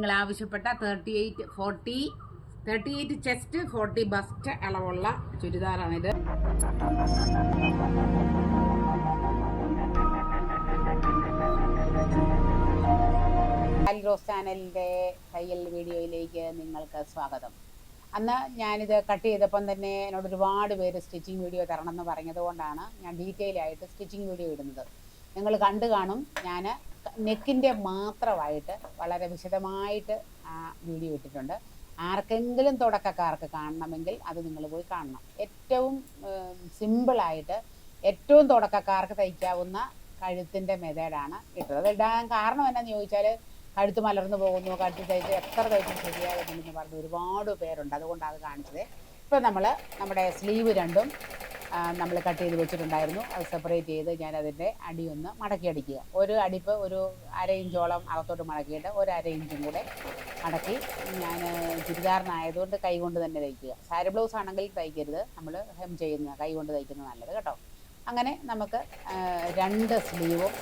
നിങ്ങൾ ആവശ്യപ്പെട്ട thirty eight forty thirty eight chest forty bust അളവുള്ള ചുരിദാറാണിത്. റോസ് ചാനലിന്റെ തയ്യൽ വീഡിയോയിലേക്ക് നിങ്ങൾക്ക് സ്വാഗതം. അന്ന് ഞാനിത് കട്ട് ചെയ്തപ്പം തന്നെ എന്നോട് ഒരുപാട് പേര് സ്റ്റിച്ചിങ് വീഡിയോ തരണം എന്ന് പറഞ്ഞതുകൊണ്ടാണ് ഞാൻ ഡീറ്റെയിൽ ആയിട്ട് സ്റ്റിച്ചിങ് വീഡിയോ ഇടുന്നത്. നിങ്ങൾ കണ്ടു കാണും. ഞാൻ നെക്കിന്റെ മാത്രമായിട്ട് വളരെ വിശദമായിട്ട് ആ വീഡിയോ ഇട്ടിട്ടുണ്ട്. ആർക്കെങ്കിലും തുടക്കക്കാർക്ക് കാണണമെങ്കിൽ അത് നിങ്ങൾ പോയി കാണണം. ഏറ്റവും സിമ്പിളായിട്ട് ഏറ്റവും തുടക്കക്കാർക്ക് തയ്ക്കാവുന്ന കഴുത്തിന്റെ മെതേഡാണ് ഇട്ടത്. ഇടാൻ കാരണം എന്നാന്ന് ചോദിച്ചാൽ കഴുത്ത് മലർന്നു പോകുന്നു കഴുത്ത് തയ്ച്ച് എത്ര തയ്ച്ചും ശരിയാകുന്നില്ലെന്ന് പറഞ്ഞ് ഒരുപാട് പേരുണ്ട്. അതുകൊണ്ടാണ് അത് കാണിച്ചത്. ഇപ്പം നമ്മൾ നമ്മുടെ സ്ലീവ് രണ്ടും നമ്മൾ കട്ട് ചെയ്ത് വെച്ചിട്ടുണ്ടായിരുന്നു. അത് സെപ്പറേറ്റ് ചെയ്ത് ഞാൻ അതിന്റെ അടി ഒന്ന് മടക്കി അടിക്കുക. ഒരു അടിപ്പ് ഒരു അര ഇഞ്ചോളം അകത്തോട്ട് മടക്കിയിട്ട് ഒരു അര ഇഞ്ചും കൂടെ മടക്കി ഞാൻ ചുരിദാറിനായതുകൊണ്ട് കൈ കൊണ്ട് തന്നെ തയ്ക്കുക. സാരി ബ്ലൗസ് ആണെങ്കിൽ തയ്ക്കരുത്. നമ്മൾ ഹെം ചെയ്യുന്ന കൈ കൊണ്ട് തയ്ക്കുന്നത് നല്ലത് കേട്ടോ. അങ്ങനെ നമുക്ക് രണ്ട് സ്ലീവും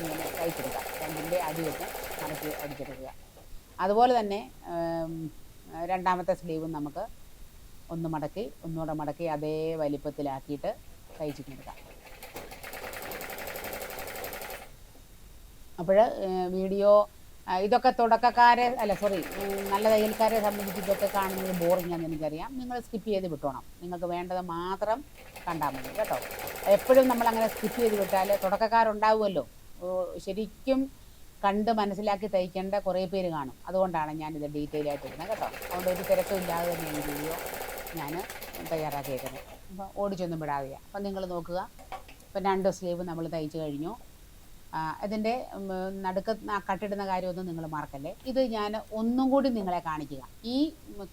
ഇങ്ങനെ തയ്ച്ചെടുക്കാം. രണ്ടിന്റെ അടിയൊക്കെ മടക്കി അടിച്ചെടുക്കുക. അതുപോലെ തന്നെ രണ്ടാമത്തെ സ്ലീവും നമുക്ക് ഒന്ന് മടക്കി ഒന്നുകൂടെ മടക്കി അതേ വലിപ്പത്തിലാക്കിയിട്ട് തയ്ച്ചിട്ടെടുക്കാം അപ്പോൾ വീഡിയോ ഇതൊക്കെ തുടക്കക്കാരെ അല്ല സോറി നല്ല തയ്യൽക്കാരെ സംബന്ധിച്ച് ഇതൊക്കെ കാണുന്നത് ബോറിംഗ് ആണെന്ന് എനിക്കറിയാം. നിങ്ങൾ സ്കിപ്പ് ചെയ്ത് വിട്ടോണം. നിങ്ങൾക്ക് വേണ്ടത് മാത്രം കണ്ടാൽ മതി കേട്ടോ. എപ്പോഴും നമ്മൾ അങ്ങനെ സ്കിപ്പ് ചെയ്ത് വിട്ടാൽ തുടക്കക്കാരുണ്ടാവുമല്ലോ. ശരിക്കും കണ്ട് മനസ്സിലാക്കി തയ്ക്കേണ്ട കുറേ പേര് കാണും. അതുകൊണ്ടാണ് ഞാനിത് ഡീറ്റെയിൽ ആയിട്ട് ഇടുന്നത് കേട്ടോ. അതുകൊണ്ട് ഒരു തിരക്കും ഇല്ലാതെ തന്നെ ഈ വീഡിയോ ഞാൻ തയ്യാറാക്കിയേക്കുന്നത്. അപ്പോൾ ഓടിച്ചൊന്നും വിടാതെയാണ് അപ്പം നിങ്ങൾ നോക്കുക. ഇപ്പം രണ്ട് സ്ലീവ് നമ്മൾ തയ്ച്ച് കഴിഞ്ഞു. അതിന്റെ നടുക്ക് കട്ടിടുന്ന കാര്യമൊന്നും നിങ്ങൾ മറക്കല്ലേ. ഇത് ഞാൻ ഒന്നും കൂടി നിങ്ങളെ കാണിക്കുക. ഈ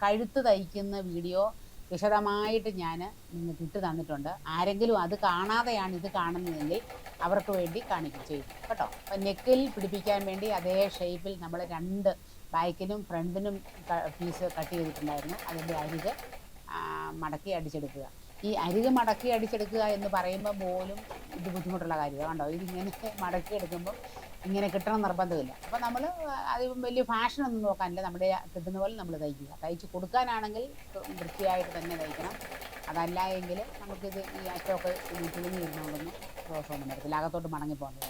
കഴുത്ത് തയ്ക്കുന്ന വീഡിയോ വിശദമായിട്ട് ഞാൻ നിങ്ങൾക്ക് ഇട്ട് തന്നിട്ടുണ്ട്. ആരെങ്കിലും അത് കാണാതെയാണ് ഇത് കാണുന്നതെങ്കിൽ അവർക്ക് വേണ്ടി കാണിക്കും ചെയ്യും. കേട്ടോ? അപ്പം നെക്കിൽ പിടിപ്പിക്കാൻ വേണ്ടി അതേ ഷേപ്പിൽ നമ്മൾ രണ്ട് ബാക്കിനും ഫ്രണ്ടിനും പീസ് കട്ട് ചെയ്തിട്ടുണ്ടായിരുന്നു. അതിന്റെ അരിക് ആ, മടക്കി അടിച്ചെടുക്കുക. ഈ അരികെ മടക്കി അടിച്ചെടുക്കുക എന്ന് പറയുമ്പോൾ പോലും ഇത് ബുദ്ധിമുട്ടുള്ള കാര്യമാണ്. കണ്ടോ? ഇതിങ്ങനെ മടക്കി എടുക്കുമ്പോൾ ഇങ്ങനെ കിട്ടണം നിർബന്ധമില്ല. അപ്പോൾ നമ്മൾ അത് വലിയ ഫാഷനൊന്നും നോക്കാനില്ല. നമ്മുടെ കിട്ടുന്ന പോലെ നമ്മൾ തയ്ക്കുക. തയ്ച്ച് കൊടുക്കാനാണെങ്കിൽ വൃത്തിയായിട്ട് തന്നെ തയ്ക്കണം. അതല്ല എങ്കിൽ നമുക്കിത് ഈ അറ്റമൊക്കെ ചുളുങ്ങിയിരുന്നോണ്ടൊന്നും ദോഷമൊന്നും വരത്തില്ല. അകത്തോട്ട് മടങ്ങി പോകുന്നത്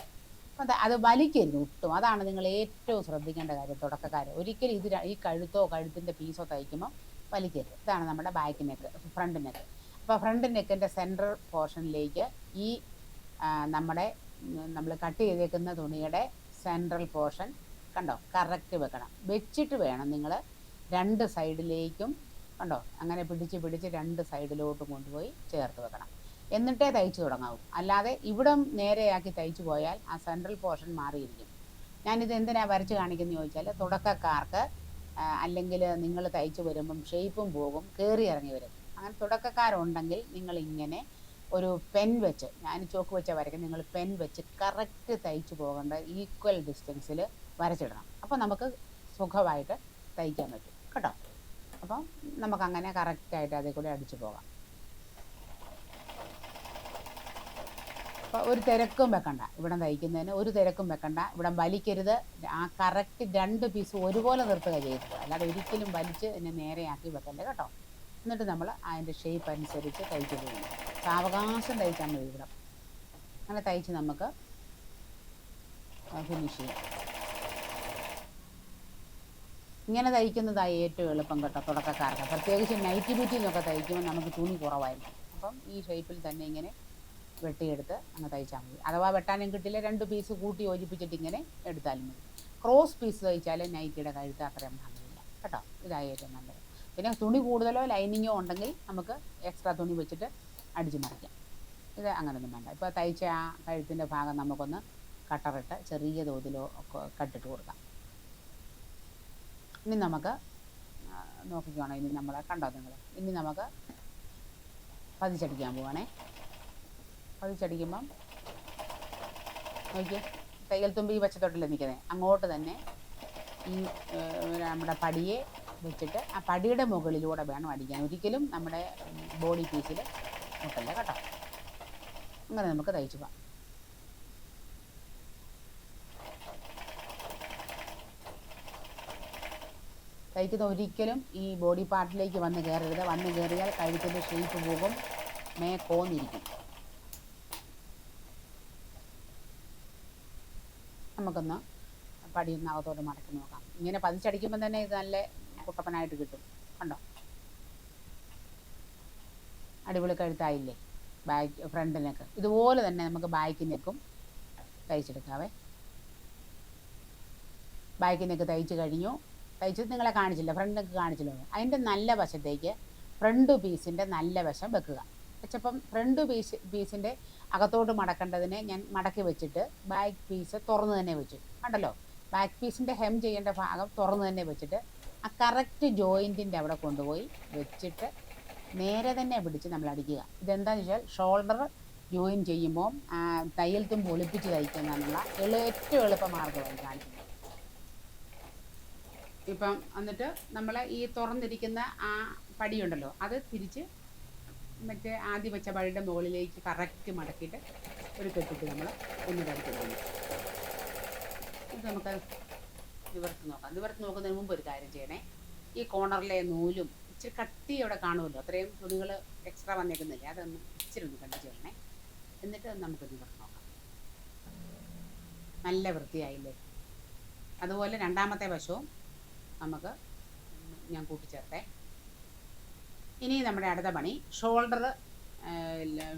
അപ്പം അത് വലിക്കരുത് ഒട്ടും. അതാണ് നിങ്ങൾ ഏറ്റവും ശ്രദ്ധിക്കേണ്ട കാര്യം തുടക്കക്കാർ ഒരിക്കലും ഇത് ഈ കഴുത്തോ കഴുത്തിന്റെ പീസോ തയ്ക്കുമ്പോൾ വലിക്കരുത്. ഇതാണ് നമ്മുടെ ബാക്ക് നെക്ക് ഫ്രണ്ട് നെക്ക്. അപ്പോൾ ഫ്രണ്ട് നെക്കിന്റെ സെന്റർ പോർഷനിലേക്ക് ഈ നമ്മുടെ നമ്മൾ കട്ട് ചെയ്തേക്കുന്ന തുണിയുടെ സെൻട്രൽ പോർഷൻ കണ്ടോ? കറക്റ്റ് വെക്കണം. വെച്ചിട്ട് വേണം നിങ്ങൾ രണ്ട് സൈഡിലേക്കും കണ്ടോ? അങ്ങനെ പിടിച്ച് പിടിച്ച് രണ്ട് സൈഡിലോട്ടും കൊണ്ടുപോയി ചേർത്ത് വെക്കണം. എന്നിട്ടേ തയ്ച്ചു തുടങ്ങാവൂ. അല്ലാതെ ഇവിടം നേരെയാക്കി തയ്ച്ചു പോയാൽ ആ സെൻട്രൽ പോർഷൻ മാറിയിരിക്കും. ഞാനിത് എന്തിനാണ് വരച്ച് കാണിക്കുന്നത് ചോദിച്ചാൽ തുടക്കക്കാർക്ക് അല്ലെങ്കിൽ നിങ്ങൾ തയ്ച്ച് വരുമ്പം ഷേപ്പും പോകും കയറി ഇറങ്ങി വരും. അങ്ങനെ തുടക്കക്കാരുണ്ടെങ്കിൽ നിങ്ങൾ ഇങ്ങനെ ഒരു പെൻ വെച്ച് ഞാൻ ചോക്ക് വെച്ച വരയ്ക്കും നിങ്ങൾ പെൻ വെച്ച് കറക്റ്റ് തയ്ച്ചു പോകേണ്ട ഈക്വൽ ഡിസ്റ്റൻസിൽ വരച്ചിടണം. അപ്പോൾ നമുക്ക് സുഖമായിട്ട് തയ്ക്കാൻ പറ്റും. കേട്ടോ? അപ്പം നമുക്കങ്ങനെ കറക്റ്റായിട്ട് അതിൽ കൂടെ അടിച്ചു പോകാം. ഒരു തിരക്കും വെക്കണ്ട. ഇവിടെ തയ്ക്കുന്നതിന് ഒരു തിരക്കും വെക്കണ്ട. ഇവിടെ വലിക്കരുത്. ആ കറക്റ്റ് രണ്ട് പീസ് ഒരുപോലെ നിർത്തുക ചെയ്തത് അല്ലാതെ ഒരിക്കലും വലിച്ച് ഇതിനെ നേരെയാക്കി വെക്കല്ലേ കേട്ടോ. എന്നിട്ട് നമ്മൾ അതിന്റെ ഷേപ്പ് അനുസരിച്ച് തയ്ച്ച് പോകുന്നു സാവകാശം തയ്ച്ചാൽ മതി ഇവിടെ. അങ്ങനെ തയ്ച്ച് നമുക്ക് ഫിനിഷ് ചെയ്യാം. ഇങ്ങനെ തയ്ക്കുന്നതാണ് ഏറ്റവും എളുപ്പം കേട്ടോ തുടക്കക്കാർക്ക്. പ്രത്യേകിച്ച് നൈറ്റി ബൂറ്റി എന്നൊക്കെ തയ്ക്കുമ്പോൾ നമുക്ക് തുണി കുറവായിരിക്കും. അപ്പം ഈ ഷേപ്പിൽ തന്നെ ഇങ്ങനെ വെട്ടിയെടുത്ത് അങ്ങ് തയ്ച്ചാൽ മതി. അഥവാ വെട്ടാനും കിട്ടില്ല രണ്ട് പീസ് കൂട്ടി യോജിപ്പിച്ചിട്ട് ഇങ്ങനെ എടുത്താലും മതി. ക്രോസ് പീസ് തയ്ച്ചാൽ നൈറ്റിയുടെ കഴുത്ത് അത്രയും ഭംഗിയില്ല. കേട്ടോ? ഇതായി ഏറ്റവും നല്ലത്. പിന്നെ തുണി കൂടുതലോ ലൈനിങ്ങോ ഉണ്ടെങ്കിൽ നമുക്ക് എക്സ്ട്രാ തുണി വെച്ചിട്ട് അടിച്ചു മറിക്കാം. ഇത് അങ്ങനെയൊന്നും വേണ്ട. ഇപ്പോൾ തയ്ച്ച ആ കഴുത്തിന്റെ ഭാഗം നമുക്കൊന്ന് കട്ടറിട്ട് ചെറിയ തോതിലോ ഒക്കെ കട്ടിട്ട് കൊടുക്കാം. ഇനി നമുക്ക് നോക്കിക്കോണം. ഇനി നമ്മളെ കണ്ടോ നിങ്ങൾ? ഇനി നമുക്ക് പതിച്ചടിക്കാൻ പോവാണേ. പതിച്ചടിക്കുമ്പം നോക്കിയേ തയ്യൽ തുമ്പ് ഈ പച്ചത്തോട്ടിൽ നിൽക്കുന്നത് അങ്ങോട്ട് തന്നെ ഈ നമ്മുടെ പടിയെ വെച്ചിട്ട് ആ പടിയുടെ മുകളിലൂടെ വേണം അടിക്കാൻ. ഒരിക്കലും നമ്മുടെ ബോഡി പീസിൽ മുട്ടല്ല കേട്ടോ. അങ്ങനെ നമുക്ക് തയ്ച്ചു പോകാം. തയ്ക്കുന്ന ഒരിക്കലും ഈ ബോഡി പാർട്ടിലേക്ക് വന്ന് കയറരുത്. വന്ന് കയറിയാൽ കഴുത്തിന്റെ ഷേപ്പ് പോകും. മേ കോന്നിരിക്കും. നമുക്കൊന്ന് പടിയൊന്ന് അകത്തോട്ട് മടക്കി നോക്കാം. ഇങ്ങനെ പതിച്ചടിക്കുമ്പോൾ തന്നെ ഇത് നല്ല കുട്ടപ്പനായിട്ട് കിട്ടും. കണ്ടോ? അടിപൊളി കഴുത്തായില്ലേ? ബാക്ക് ഫ്രണ്ട് ഇതുപോലെ തന്നെ നമുക്ക് ബാക്ക് നെക്കും തയ്ച്ചെടുക്കാവേ. ബാക്ക് നെക്ക് തയ്ച്ച് കഴിഞ്ഞു. തയ്ച്ചത് നിങ്ങളെ കാണിച്ചില്ല ഫ്രണ്ട് നെക്ക് കാണിച്ചില്ല. അതിന്റെ നല്ല വശത്തേക്ക് ഫ്രണ്ട് പീസിന്റെ നല്ല വശം വെക്കുക. വെച്ചപ്പം ഫ്രണ്ട് പീസ് പീസിന്റെ അകത്തോട്ട് മടക്കേണ്ടതിനെ ഞാൻ മടക്കി വെച്ചിട്ട് ബാക്ക് പീസ് തുറന്ന് തന്നെ വെച്ചു. കണ്ടല്ലോ? ബാക്ക് പീസിന്റെ ഹെം ചെയ്യേണ്ട ഭാഗം തുറന്ന് തന്നെ വെച്ചിട്ട് ആ കറക്റ്റ് ജോയിന്റിന്റെ അവിടെ കൊണ്ടുപോയി വെച്ചിട്ട് നേരെ തന്നെ പിടിച്ച് നമ്മൾ അടിക്കുക. ഇതെന്താണെന്ന് വെച്ചാൽ ഷോൾഡർ ജോയിൻ ചെയ്യുമ്പോൾ തയ്യൽ തുമ്പ് ഒളിപ്പിച്ച് തയ്ക്കുന്നതിനുള്ള എളു ഏറ്റവും എളുപ്പ മാർഗമായി കാണിക്കുന്നത്. ഇപ്പം എന്നിട്ട് നമ്മൾ ഈ തുറന്നിരിക്കുന്ന ആ പടിയുണ്ടല്ലോ അത് തിരിച്ച് മറ്റേ ആദ്യ വെച്ച പടിയുടെ മുകളിലേക്ക് കറക്റ്റ് മടക്കിയിട്ട് ഒരു കെട്ടിട്ട് നമ്മൾ ഒന്ന് പോകുന്നു ഇത് നമുക്ക് നിവർത്തി നോക്കാം. നിവർത്തി നോക്കുന്നതിന് മുമ്പ് ഒരു കാര്യം ചെയ്യണേ. ഈ കോണറിലെ നൂലും ഇച്ചിരി കട്ടി അവിടെ കാണുമല്ലോ. അത്രയും തുണികൾ എക്സ്ട്രാ വന്നേക്കുന്നില്ലേ? അതൊന്ന് ഇച്ചിരി ഒന്ന് കണ്ടു ചെയ്യണേ എന്നിട്ട് നമുക്ക് നിവർത്തി നോക്കാം. നല്ല വൃത്തിയായില്ലേ? അതുപോലെ രണ്ടാമത്തെ വശവും നമുക്ക് ഞാൻ കൂട്ടിച്ചേർത്തേ. ഇനി നമ്മുടെ അടുത്ത പണി. ഷോൾഡർ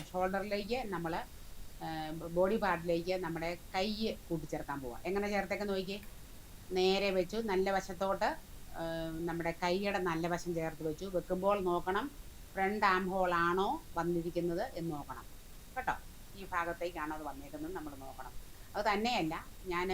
ഷോൾഡറിലേക്ക് നമ്മൾ ബോഡി പാർട്ടിലേക്ക് നമ്മുടെ കൈ കൂട്ടിച്ചേർക്കാൻ പോവാം. എങ്ങനെ ചേർത്തേക്കെന്ന് നോക്കി നേരെ വെച്ചു നല്ല വശത്തോട്ട് നമ്മുടെ കൈയുടെ നല്ല വശം ചേർത്ത് വെച്ചു. വെക്കുമ്പോൾ നോക്കണം ഫ്രണ്ട് ആം ഹോൾ ആണോ വന്നിരിക്കുന്നത് എന്ന് നോക്കണം. കേട്ടോ? ഈ ഭാഗത്തേക്കാണോ അത് വന്നേക്കുന്നത് നമ്മൾ നോക്കണം. അത് തന്നെയല്ല ഞാൻ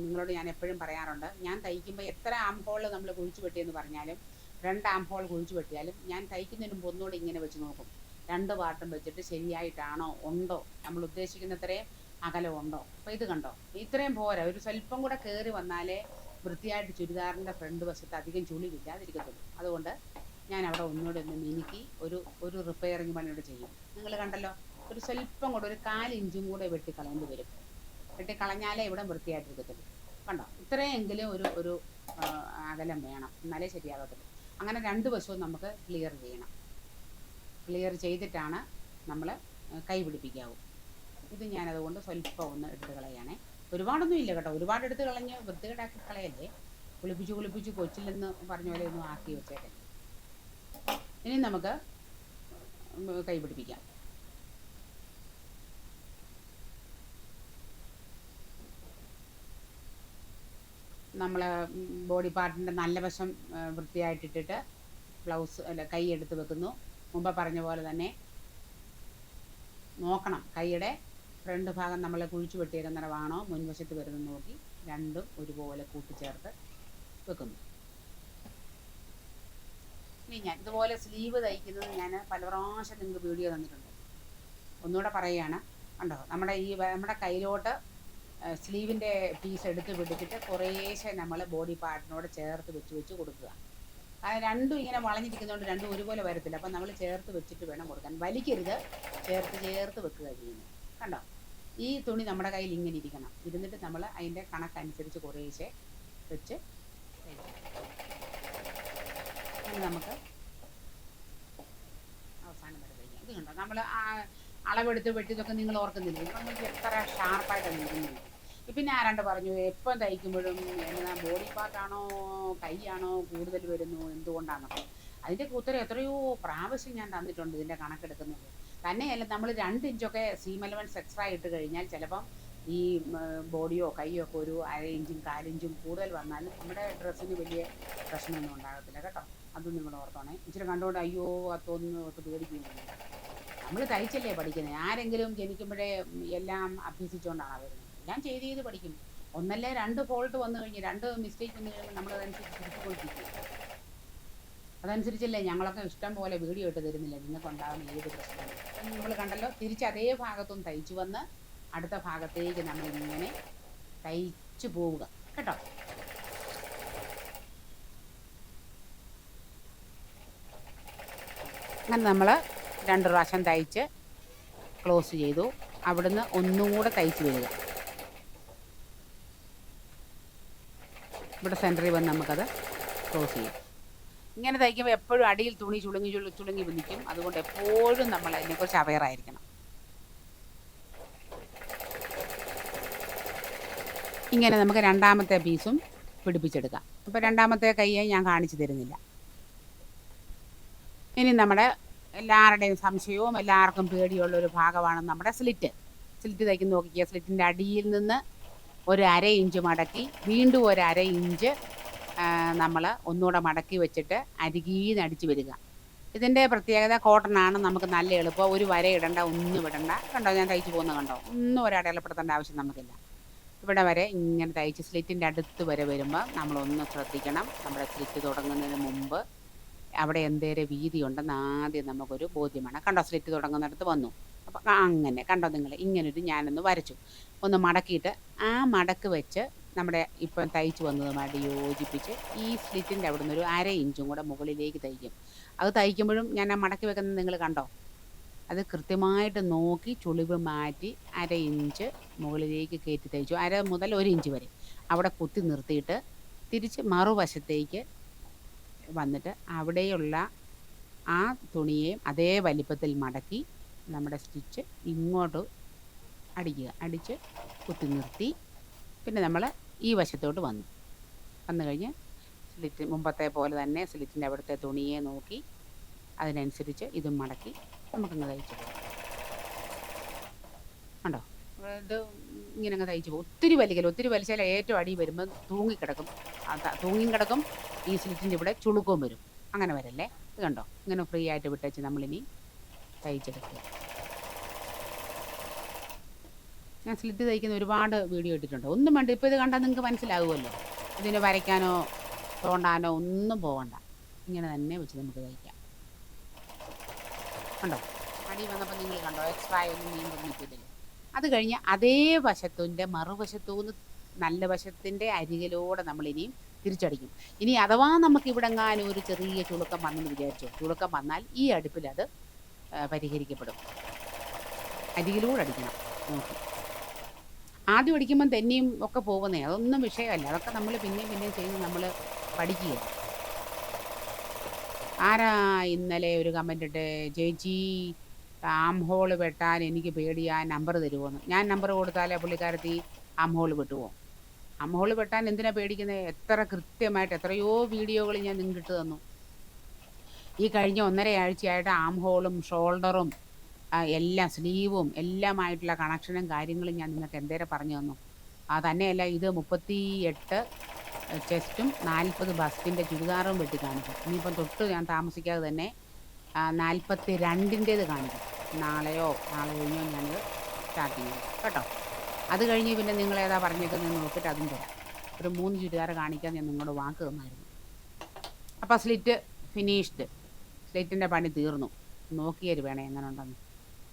നിങ്ങളോട് ഞാൻ എപ്പോഴും പറയാറുണ്ട് ഞാൻ തയ്ക്കുമ്പോൾ എത്ര ആം ഹോൾ നമ്മൾ കുഴിച്ചു വെട്ടിയെന്ന് പറഞ്ഞാലും രണ്ട് ഹോൾ കുഴിച്ചു വെട്ടിയാലും ഞാൻ തയ്ക്കുന്നതിന് മുമ്പ് ഒന്നുകൂടി ഇങ്ങനെ വെച്ച് നോക്കും. രണ്ട് പാട്ടും വെച്ചിട്ട് ശരിയായിട്ടാണോ ഉണ്ടോ? നമ്മൾ ഉദ്ദേശിക്കുന്നത്രയും അകലം ഉണ്ടോ? അപ്പോൾ ഇത് കണ്ടോ? ഇത്രയും പോരാ. ഒരു സ്വല്പം കൂടെ കയറി വന്നാലേ വൃത്തിയായിട്ട് ചുരിദാറിന്റെ ഫ്രണ്ട് വശത്ത് അധികം ചുളി കിട്ടാതിരിക്കത്തുള്ളൂ അതുകൊണ്ട് ഞാൻ അവിടെ ഒന്നുകൂടെ ഒന്ന് മിനുക്കി ഒരു ഒരു റിപ്പയറിങ് പണിയോട് ചെയ്യും. നിങ്ങൾ കണ്ടല്ലോ ഒരു സ്വല്പം കൂടെ ഒരു കാലിഞ്ചും കൂടെ വെട്ടിക്കളയേണ്ടി വരും. വെട്ടിക്കളഞ്ഞാലേ ഇവിടെ വൃത്തിയായിട്ടിരിക്കത്തുള്ളൂ. കണ്ടോ? ഇത്രയെങ്കിലും ഒരു ഒരു അകലം വേണം. എന്നാലേ ശരിയാകത്തുള്ളൂ. അങ്ങനെ രണ്ട് വശവും നമുക്ക് ക്ലിയർ ചെയ്യണം. ക്ലിയർ ചെയ്തിട്ടാണ് നമ്മൾ കൈ പിടിപ്പിക്കാവൂ. ഇത് ഞാനതുകൊണ്ട് സ്വല്പം ഒന്ന് എടുത്ത് കളയാണേ ഒരുപാടൊന്നും ഇല്ല കേട്ടോ. ഒരുപാട് എടുത്ത് കളഞ്ഞ് വൃത്തികേടാക്കി കളയല്ലേ? കുളിപ്പിച്ച് കുളിപ്പിച്ച് കൊച്ചിലെന്ന് പറഞ്ഞ പോലെ ഒന്നും ആക്കി വെച്ചേക്കല്ലേ ഇനി നമുക്ക് കൈ പിടിപ്പിക്കാം. നമ്മൾ ബോഡി പാർട്ടിന്റെ നല്ല വശം വൃത്തിയായിട്ടിട്ടിട്ട് ബ്ലൗസ് അല്ല കൈ എടുത്ത് വെക്കുന്നു. മുമ്പ് പറഞ്ഞ പോലെ തന്നെ നോക്കണം. കൈയുടെ ഫ്രണ്ട് ഭാഗം നമ്മൾ കുഴിച്ചു വെട്ടിയേക്കുന്നിടമാണോ മുൻവശത്ത് വരുന്നത് നോക്കി രണ്ടും ഒരുപോലെ കൂട്ടിച്ചേർത്ത് വെക്കുന്നു. ഇനി ഞാൻ ഇതുപോലെ സ്ലീവ് തയ്ക്കുന്നത് ഞാൻ പല പ്രാവശ്യം നിങ്ങൾക്ക് വീഡിയോ തന്നിട്ടുണ്ട്. ഒന്നുകൂടെ പറയുകയാണ്. കണ്ടോ? നമ്മുടെ ഈ നമ്മുടെ കയ്യിലോട്ട് സ്ലീവിന്റെ പീസ് എടുത്ത് പിടിച്ചിട്ട് കുറേശ്ശെ നമ്മൾ ബോഡി പാർട്ടിനോട് ചേർത്ത് വെച്ച് വെച്ച് കൊടുക്കുക. അത് രണ്ടും ഇങ്ങനെ വളഞ്ഞിരിക്കുന്നതുകൊണ്ട് രണ്ടും ഒരുപോലെ വരത്തില്ല. അപ്പം നമ്മൾ ചേർത്ത് വെച്ചിട്ട് വേണം കൊടുക്കാൻ. വലിക്കരുത്. ചേർത്ത് ചേർത്ത് വെക്കുക ചെയ്യുന്നത്. കണ്ടോ? ഈ തുണി നമ്മുടെ കയ്യിൽ ഇങ്ങനെ ഇരിക്കണം. ഇരുന്നിട്ട് നമ്മൾ അതിന്റെ കണക്കനുസരിച്ച് കുറേശ്ശെ വെച്ച്. നമുക്ക് അവസാനം വരെ തയ്ക്കാം. ഇത് കണ്ടോ? നമ്മൾ അളവെടുത്ത് വെട്ടിയതൊക്കെ നിങ്ങൾ ഓർക്കുന്നില്ലേ? നമ്മൾ എത്ര ഷാർപ്പായിട്ടാണ് നിൽക്കുന്നത് പിന്നെ ആരാണ്ട് പറഞ്ഞു എപ്പം തയ്ക്കുമ്പോഴും ബോഡി പാർട്ടാണോ കൈയാണോ കൂടുതൽ വരുന്നു എന്തുകൊണ്ടാണെന്നൊക്കെ അതിന്റെ ഉത്തരം എത്രയോ പ്രാവശ്യം ഞാൻ തന്നിട്ടുണ്ട് ഇതിന്റെ കണക്കെടുക്കുന്നത്. തന്നെയല്ല നമ്മൾ രണ്ട് ഇഞ്ചൊക്കെ സീം അലവൻസ് എക്സ്ട്രാ ഇട്ട് കഴിഞ്ഞാൽ ചിലപ്പം ഈ ബോഡിയോ കൈയോ ഒക്കെ ഒരു അര ഇഞ്ചും കാലിഞ്ചും കൂടുതൽ വന്നാലും നമ്മുടെ ഡ്രസ്സിന് വലിയ പ്രശ്നമൊന്നും ഉണ്ടാകത്തില്ല കേട്ടോ. അതും നിങ്ങൾ ഓർത്തോണേ. ഇച്ചിരി കണ്ടുകൊണ്ട് അയ്യോ അത്തോന്ന് ഒക്കെ പേടിക്കുന്നില്ല. നമ്മൾ തയ്ച്ചല്ലേ പഠിക്കുന്നത് ആരെങ്കിലും ജനിക്കുമ്പോഴേ എല്ലാം അഭ്യസിച്ചുകൊണ്ടാണ് വരുന്നത് എല്ലാം ചെയ്ത് ചെയ്ത് പഠിക്കും. ഒന്നല്ലേ രണ്ട് ഫോൾട്ട് വന്നു കഴിഞ്ഞ് രണ്ട് മിസ്റ്റേക്ക് വന്നു കഴിയുമ്പോൾ നമ്മൾ അതനുസരിച്ച് തിരുത്തിക്കൊണ്ടിരിക്കും. അതനുസരിച്ചല്ലേ ഞങ്ങളൊക്കെ ഇഷ്ടം പോലെ വീഡിയോ ഇട്ട് തരുന്നില്ല? നിങ്ങൾക്ക് ഉണ്ടാകുന്ന ഏത് പ്രശ്നവും. നമ്മൾ കണ്ടല്ലോ തിരിച്ച് അതേ ഭാഗത്തും തയ്ച്ചു വന്ന് അടുത്ത ഭാഗത്തേക്ക് നമ്മൾ ഇങ്ങനെ തയ്ച്ചു പോവുക. കേട്ടോ? അങ്ങനെ നമ്മൾ രണ്ട് പ്രാവശ്യം തയ്ച്ച് ക്ലോസ് ചെയ്തു. അവിടുന്ന് ഒന്നും കൂടെ തയ്ച്ച് വരിക. ഇവിടെ സെന്ററിൽ വന്ന് നമുക്കത് ക്ലോസ് ചെയ്യാം. ഇങ്ങനെ തയ്ക്കുമ്പോൾ എപ്പോഴും അടിയിൽ തുണി ചുളുങ്ങി ചുളു ചുളുങ്ങി നിൽക്കും അതുകൊണ്ട് എപ്പോഴും നമ്മൾ അതിനെക്കുറിച്ച് അവയർ ആയിരിക്കണം. ഇങ്ങനെ നമുക്ക് രണ്ടാമത്തെ പീസും പിടിപ്പിച്ചെടുക്കാം. അപ്പോൾ രണ്ടാമത്തെ കൈയെ ഞാൻ കാണിച്ചു തരുന്നില്ല. ഇനി നമ്മുടെ എല്ലാവരുടെയും സംശയവും എല്ലാവർക്കും പേടിയുള്ള ഒരു ഭാഗമാണ് നമ്മുടെ സ്ലിറ്റ് സ്ലിറ്റ് തയ്ക്കുന്ന നോക്കിക്കുക സ്ലിറ്റിന്റെ അടിയിൽ നിന്ന് ഒരു അര ഇഞ്ച് മടക്കി വീണ്ടും ഒരു അര ഇഞ്ച് നമ്മൾ ഒന്നുകൂടെ മടക്കി വെച്ചിട്ട് അരികീന്ന് അടിച്ച് വരിക. ഇതിന്റെ പ്രത്യേകത കോട്ടൺ ആണ് നമുക്ക് നല്ല എളുപ്പം. ഒരു വര ഇടണ്ട ഒന്നും ഇടണ്ട. കണ്ടോ? ഞാൻ തയ്ച്ച് പോകുന്നത് കണ്ടോ? ഒന്നും ഒരു അടയാളപ്പെടുത്തേണ്ട ആവശ്യം നമുക്കില്ല. ഇവിടെ വരെ ഇങ്ങനെ തയ്ച്ച് സ്ലിറ്റിന്റെ അടുത്ത് വരെ വരുമ്പോൾ നമ്മളൊന്ന് ശ്രദ്ധിക്കണം. നമ്മുടെ സ്ലിറ്റ് തുടങ്ങുന്നതിന് മുമ്പ് അവിടെ എന്തേരെ വീതിയുണ്ടെന്ന് ആദ്യം നമുക്കൊരു ബോധ്യമാണ്. കണ്ടോ? സ്ലിറ്റ് തുടങ്ങുന്നിടത്ത് വന്നു. അപ്പം അങ്ങനെ കണ്ടോ നിങ്ങൾ ഇങ്ങനൊരു ഞാനൊന്ന് വരച്ചു. ഒന്ന് മടക്കിയിട്ട് ആ മടക്ക് വെച്ച് നമ്മുടെ ഇപ്പം തയ്ച്ചു വന്നതുമായിട്ട് യോജിപ്പിച്ച് ഈ സ്ലിറ്റിന്റെ അവിടെ നിന്ന് ഒരു അര ഇഞ്ചും കൂടെ മുകളിലേക്ക് തയ്ക്കും. അത് തയ്ക്കുമ്പോഴും ഞാൻ ആ മടക്കി വെക്കുന്നത് നിങ്ങൾ കണ്ടോ? അത് കൃത്യമായിട്ട് നോക്കി ചുളിവ് മാറ്റി അര ഇഞ്ച് മുകളിലേക്ക് കയറ്റി തയ്ച്ചു. അര മുതൽ ഒരു ഇഞ്ച് വരെ അവിടെ കുത്തി നിർത്തിയിട്ട് തിരിച്ച് മറുവശത്തേക്ക് വന്നിട്ട് അവിടെയുള്ള ആ തുണിയെയും അതേ വലിപ്പത്തിൽ മടക്കി നമ്മുടെ സ്റ്റിച്ച് ഇങ്ങോട്ട് അടിക്കുക. അടിച്ച് കുത്തി നിർത്തി. പിന്നെ നമ്മൾ ഈ വശത്തോട്ട് വന്നു. വന്നു കഴിഞ്ഞ് സ്ലിറ്റ് മുമ്പത്തെ പോലെ തന്നെ സ്ലിറ്റിന്റെ അവിടുത്തെ തുണിയെ നോക്കി അതിനനുസരിച്ച് ഇത് മടക്കി നമുക്കങ്ങ് തയ്ച്ചു പോകാം. കണ്ടോ? ഇത് ഇങ്ങനെ അങ്ങ് തയ്ച്ചു പോകും. ഒത്തിരി വലിക്കൽ ഒത്തിരി വലിച്ചാൽ ഏറ്റവും അടി വരുമ്പോൾ തൂങ്ങിക്കിടക്കും. തൂങ്ങി കിടക്കും. ഈ സ്ലിറ്റിന്റെ ഇവിടെ ചുളുക്കവും വരും. അങ്ങനെ വരല്ലേ? ഇത് കണ്ടോ? ഇങ്ങനെ ഫ്രീ ആയിട്ട് വിട്ടേച്ച് നമ്മളിനി തയ്ച്ചെടുക്കുക. ഞാൻ സ്ലിറ്റ് തയ്ക്കുന്ന ഒരുപാട് വീഡിയോ ഇട്ടിട്ടുണ്ട്. ഒന്നും വേണ്ട. ഇപ്പോൾ ഇത് കണ്ടാൽ നിങ്ങൾക്ക് മനസ്സിലാകുമല്ലോ ഇതിന് വരയ്ക്കാനോ തോണ്ടാനോ ഒന്നും പോകണ്ട ഇങ്ങനെ തന്നെ വെച്ച് നമുക്ക് തയ്ക്കാം. കണ്ടോ? അടി വന്നപ്പോൾ നിങ്ങൾ കണ്ടോ? എക്സ്ട്രാ ഒന്നും നീ നിൽക്കില്ല അത് കഴിഞ്ഞ് അതേ വശത്തിന്റെ മറുവശത്തുനിന്ന് നല്ല വശത്തിന്റെ അരികിലൂടെ നമ്മൾ ഇനിയും തിരിച്ചടിക്കും. ഇനി അഥവാ നമുക്ക് ഇവിടെ എങ്ങാനും ഒരു ചെറിയ ചുളുക്കം വന്നെന്ന് വിചാരിച്ചു? ചുളുക്കം വന്നാൽ ഈ അടുപ്പിൽ അത് പരിഹരിക്കപ്പെടും. അരികിലൂടെ അടിക്കണം. നോക്കി. ആദ്യം അടിക്കുമ്പം തന്നെയും ഒക്കെ പോകുന്നേ. അതൊന്നും വിഷയമല്ല. അതൊക്കെ നമ്മൾ പിന്നെയും പിന്നെയും ചെയ്ത് നമ്മൾ പഠിക്കുക ആരാ ഇന്നലെ ഒരു കമന്റ് ഇട്ട് ചേച്ചി ആം ഹോൾ വെട്ടാൻ എനിക്ക് പേടിയാ നമ്പർ തരുമോന്ന് ഞാൻ നമ്പർ കൊടുത്താലേ പുള്ളിക്കാരത്തി ആം ഹോൾ വെട്ടുമോ ആം ഹോൾ വെട്ടാൻ എന്തിനാ പേടിക്കുന്നത് എത്ര കൃത്യമായിട്ട് എത്രയോ വീഡിയോകൾ ഞാൻ നിങ്ങൾക്ക് ഇട്ട് തന്നു. ഈ കഴിഞ്ഞ ഒന്നര ആഴ്ചയായിട്ട് ആം ഹോളും ഷോൾഡറും എല്ലാം സ്ലീവും എല്ലാമായിട്ടുള്ള കണക്ഷനും കാര്യങ്ങളും ഞാൻ നിങ്ങൾക്ക് എന്തേരെ പറഞ്ഞു തന്നു. ആ തന്നെയല്ല ഇത് മുപ്പത്തി എട്ട് ചെസ്റ്റും നാൽപ്പത് ബസ്റ്റിന്റെ ചുരിദാറും വെട്ടി കാണിക്കും. ഇനിയിപ്പം തൊട്ട് ഞാൻ താമസിക്കാതെ തന്നെ നാൽപ്പത്തി രണ്ടിന്റേത് കാണിക്കും. നാളെയോ നാളെ കഴിഞ്ഞോ ഞാനത് സ്റ്റാർട്ട് ചെയ്യും. കേട്ടോ? അത് കഴിഞ്ഞ് പിന്നെ നിങ്ങൾ ഏതാ പറഞ്ഞേക്കുന്നത് നോക്കിയിട്ട് അതും തരാം. ഒരു മൂന്ന് ചുരിദാർ കാണിക്കാൻ ഞാൻ നിങ്ങളുടെ വാക്ക് തന്നായിരുന്നു. അപ്പോൾ സ്ലിറ്റ് ഫിനിഷ്ഡ്. സ്ലിറ്റിന്റെ പണി തീർന്നു. നോക്കിയത് വേണേ എങ്ങനെ ഉണ്ടെന്ന്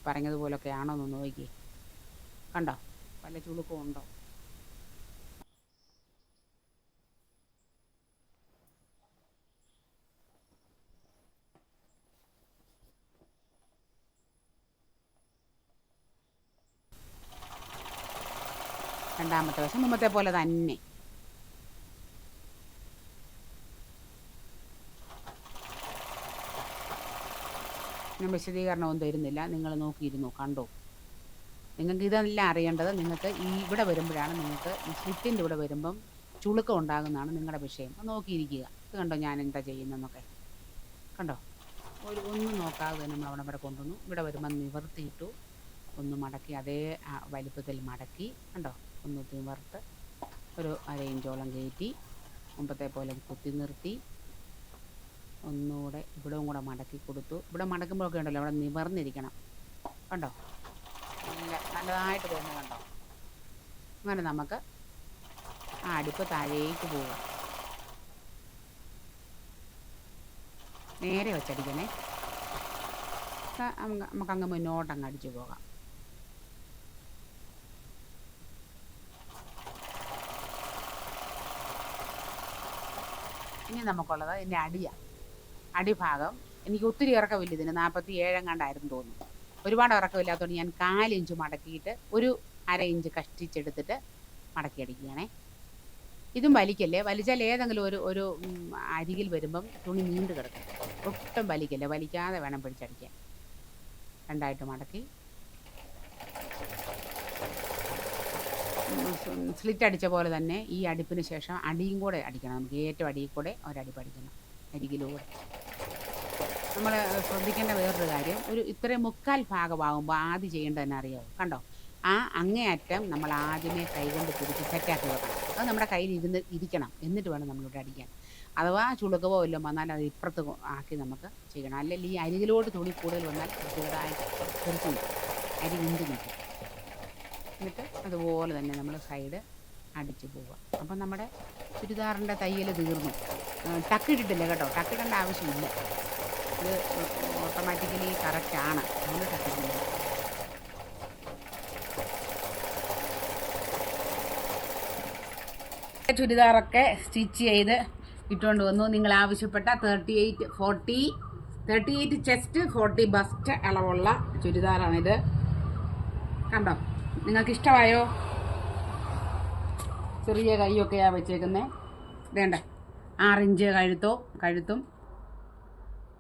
പറഞ്ഞതുപോലൊക്കെ ആണോ എന്ന് നോക്കി കണ്ടോ? വല്ല ചുളുക്കവും ഉണ്ടോ? രണ്ടാമത്തെ വശം മുമ്പത്തെ പോലെ തന്നെ. ഞാൻ വിശദീകരണമൊന്നും തരുന്നില്ല. നിങ്ങൾ നോക്കിയിരുന്നു? കണ്ടോ? നിങ്ങൾക്ക് ഇതെല്ലാം അറിയേണ്ടത് നിങ്ങൾക്ക് ഈ ഇവിടെ വരുമ്പോഴാണ് നിങ്ങൾക്ക് ഈ സ്ലിറ്റിന്റെ ഇവിടെ വരുമ്പം ചുളുക്കം ഉണ്ടാകുന്നതാണ് നിങ്ങളുടെ വിഷയം. അപ്പോൾ നോക്കിയിരിക്കുക. ഇത് കണ്ടോ ഞാൻ എന്താ ചെയ്യുന്നതെന്നൊക്കെ? കണ്ടോ? ഒരു ഒന്നും നോക്കാതെ നമ്മൾ അവിടെ വരെ കൊണ്ടുവന്നു. ഇവിടെ വരുമ്പോൾ നിവർത്തിയിട്ടു ഒന്ന് മടക്കി അതേ വലിപ്പത്തിൽ മടക്കി കണ്ടോ? ഒന്ന് നിവർത്ത് ഒരു അര ഇഞ്ചോളം കയറ്റി മുമ്പത്തെ പോലെ കുത്തി നിർത്തി ഒന്നുകൂടെ ഇവിടവും കൂടെ മടക്കി കൊടുത്തു. ഇവിടെ മടക്കുമ്പോഴൊക്കെ ഉണ്ടല്ലോ അവിടെ നിവർന്നിരിക്കണം. കണ്ടോ? നല്ല നല്ലതായിട്ട് തോന്നുന്നു കണ്ടോ? അങ്ങനെ നമുക്ക് ആ അടുപ്പ് താഴേക്ക് പോവാം. നേരെ വെച്ചടിക്കണേ. നമുക്കങ്ങ് മുന്നോട്ടങ്ങ് അടിച്ചു പോകാം. ഇനി നമുക്കുള്ളത് ഇതിന്റെ അടിയാണ് അടിഭാഗം. എനിക്ക് ഒത്തിരി ഇറക്കമില്ല ഇതിന് നാൽപ്പത്തി ഏഴെങ്ങാണ്ടായിരുന്നു തോന്നുന്നു. ഒരുപാട് ഇറക്കമില്ലാത്തതുകൊണ്ട് ഞാൻ കാലിഞ്ച് മടക്കിയിട്ട് ഒരു അര ഇഞ്ച് കഷ്ടിച്ചെടുത്തിട്ട് മടക്കി അടിക്കുകയാണേ ഇതും വലിക്കല്ലേ? വലിച്ചാൽ ഏതെങ്കിലും ഒരു ഒരു അരികിൽ വരുമ്പം തുണി നീണ്ടു കിടക്കും. ഒട്ടും വലിക്കല്ലേ. വലിക്കാതെ വേണം പിടിച്ചടിക്കാൻ. രണ്ടായിട്ട് മടക്കി. സ്ലിറ്റ് അടിച്ച പോലെ തന്നെ ഈ അടുപ്പിന് ശേഷം അടിയും കൂടെ അടിക്കണം. നമുക്ക് ഏറ്റവും അടിയിൽ കൂടെ ഒരടിപ്പടിക്കണം അരികിലൂടെ. നമ്മൾ ശ്രദ്ധിക്കേണ്ട വേറൊരു കാര്യം ഒരു ഇത്രയും മുക്കാൽ ഭാഗമാകുമ്പോൾ ആദ്യം ചെയ്യേണ്ടതെന്ന് അറിയാമോ കണ്ടോ? ആ അങ്ങേയറ്റം നമ്മൾ ആദ്യമേ കൈകൊണ്ട് പിടിച്ച് സെറ്റാക്കി വെക്കണം. അത് നമ്മുടെ കയ്യിൽ ഇരുന്ന് ഇരിക്കണം. എന്നിട്ട് വേണം നമ്മളിവിടെ അടിക്കാൻ. അഥവാ ചുളുക്കവോ വല്ലതും വന്നാൽ അത് ഇപ്പുറത്ത് ആക്കി നമുക്ക് ചെയ്യണം. അല്ലെങ്കിൽ ഈ അരികിലോട്ട് തുണി കൂടുതൽ വന്നാൽ ചെറുതായിട്ട് തെറിച്ച് അരി വിണ്ട് നിൽക്കും. എന്നിട്ട് അതുപോലെ തന്നെ നമ്മൾ സൈഡ് അടിച്ച് പോവുക. അപ്പം നമ്മുടെ ചുരിദാറിന്റെ തയ്യൽ തീർന്നു. ടക്കിട്ടിട്ടില്ല കേട്ടോ. ടക്കിടേണ്ട ആവശ്യമില്ല. ഇത് ഓട്ടോമാറ്റിക്കലി കറക്റ്റാണ് അതുകൊണ്ട് ടക്കിട്ടില്ല. ചുരിദാറൊക്കെ സ്റ്റിച്ച് ചെയ്ത് ഇട്ടുകൊണ്ട് വന്നു. നിങ്ങൾ ആവശ്യപ്പെട്ട thirty eight forty thirty eight chest forty bust അളവുള്ള ചുരിദാറാണിത്. കണ്ടോ? നിങ്ങൾക്ക് ഇഷ്ടമായോ ചെറിയ കൈയൊക്കെയാണ് വെച്ചേക്കുന്നത് വേണ്ട? ആറിഞ്ച് കഴുത്തോ കഴുത്തും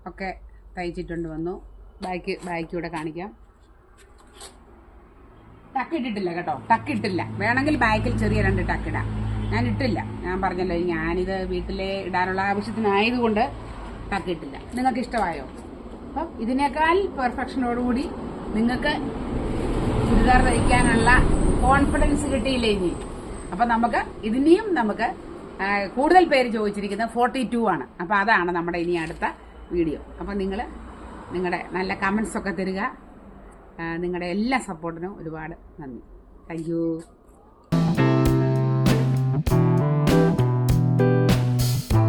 ഒക്കെ തയ്ച്ചിട്ടുണ്ട് വന്നു. ബാക്കി ബാക്കിയൂടെ കാണിക്കാം. ടക്കിട്ടിട്ടില്ല കേട്ടോ. ടക്കിട്ടില്ല. വേണമെങ്കിൽ ബാക്കിൽ ചെറിയ രണ്ട് ടക്കിടാം. ഞാൻ ഇട്ടില്ല. ഞാൻ പറഞ്ഞല്ലോ ഞാനിത് വീട്ടിലെ ഇടാനുള്ള ആവശ്യത്തിനായതുകൊണ്ട് ടക്കിട്ടില്ല. നിങ്ങൾക്ക് ഇഷ്ടമായോ? അപ്പം ഇതിനേക്കാൾ പെർഫെക്ഷനോടുകൂടി നിങ്ങൾക്ക് ചുരിദാർ തയ്ക്കാനുള്ള കോൺഫിഡൻസ് കിട്ടിയില്ലേ ഇനി? അപ്പം നമുക്ക് ഇതിനെയും നമുക്ക് കൂടുതൽ പേര് ചോദിച്ചിരിക്കുന്നത് ഫോർട്ടി ടു ആണ്. അപ്പോൾ അതാണ് നമ്മുടെ ഇനി അടുത്ത വീഡിയോ അപ്പം നിങ്ങൾ നിങ്ങളുടെ നല്ല കമൻസ് ഒക്കെ തരിക. നിങ്ങളുടെ എല്ലാ സപ്പോർട്ടിനും ഒരുപാട് നന്ദി. Thank you